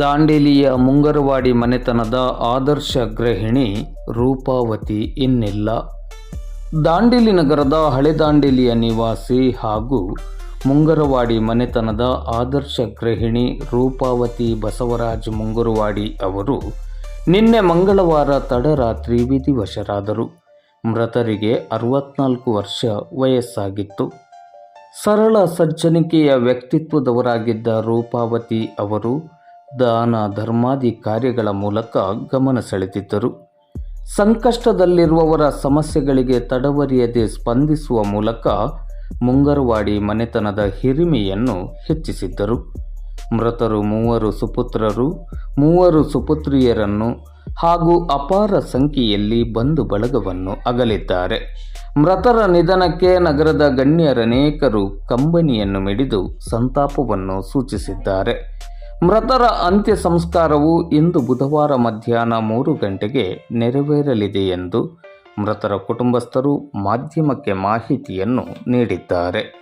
ದಾಂಡೇಲಿಯ ಮುಂಗರವಾಡಿ ಮನೆತನದ ಆದರ್ಶ ಗೃಹಿಣಿ ರೂಪಾವತಿ ಇನ್ನಿಲ್ಲ. ದಾಂಡೇಲಿ ನಗರದ ಹಳೆ ದಾಂಡೇಲಿಯ ನಿವಾಸಿ ಹಾಗೂ ಮುಂಗರವಾಡಿ ಮನೆತನದ ಆದರ್ಶ ಗೃಹಿಣಿ ರೂಪಾವತಿ ಬಸವರಾಜ್ ಮುಂಗರವಾಡಿ ಅವರು ನಿನ್ನೆ ಮಂಗಳವಾರ ತಡರಾತ್ರಿ ವಿಧಿವಶರಾದರು. ಮೃತರಿಗೆ ಅರವತ್ನಾಲ್ಕು ವರ್ಷ ವಯಸ್ಸಾಗಿತ್ತು. ಸರಳ ಸಜ್ಜನಿಕೆಯ ವ್ಯಕ್ತಿತ್ವದವರಾಗಿದ್ದ ರೂಪಾವತಿ ಅವರು ದಾನ ಧರ್ಮಾದಿ ಕಾರ್ಯಗಳ ಮೂಲಕ ಗಮನ ಸೆಳೆದಿದ್ದರು. ಸಂಕಷ್ಟದಲ್ಲಿರುವವರ ಸಮಸ್ಯೆಗಳಿಗೆ ತಡವರಿಯದೆ ಸ್ಪಂದಿಸುವ ಮೂಲಕ ಮುಂಗರವಾಡಿ ಮನೆತನದ ಹಿರಿಮೆಯನ್ನು ಹೆಚ್ಚಿಸಿದ್ದರು. ಮೃತರು ಮೂವರು ಸುಪುತ್ರರು, ಮೂವರು ಸುಪುತ್ರಿಯರನ್ನು ಹಾಗೂ ಅಪಾರ ಸಂಖ್ಯೆಯಲ್ಲಿ ಬಂಧು ಬಳಗವನ್ನು ಅಗಲಿದ್ದಾರೆ. ಮೃತರ ನಿಧನಕ್ಕೆ ನಗರದ ಗಣ್ಯರನೇಕರು ಕಂಬನಿಯನ್ನು ಮಿಡಿದು ಸಂತಾಪವನ್ನು ಸೂಚಿಸಿದ್ದಾರೆ. ಮೃತರ ಅಂತ್ಯ ಸಂಸ್ಕಾರವು ಇಂದು ಬುಧವಾರ ಮಧ್ಯಾಹ್ನ ಮೂರು ಗಂಟೆಗೆ ನೆರವೇರಲಿದೆ ಎಂದು ಮೃತರ ಕುಟುಂಬಸ್ಥರು ಮಾಧ್ಯಮಕ್ಕೆ ಮಾಹಿತಿಯನ್ನು ನೀಡಿದ್ದಾರೆ.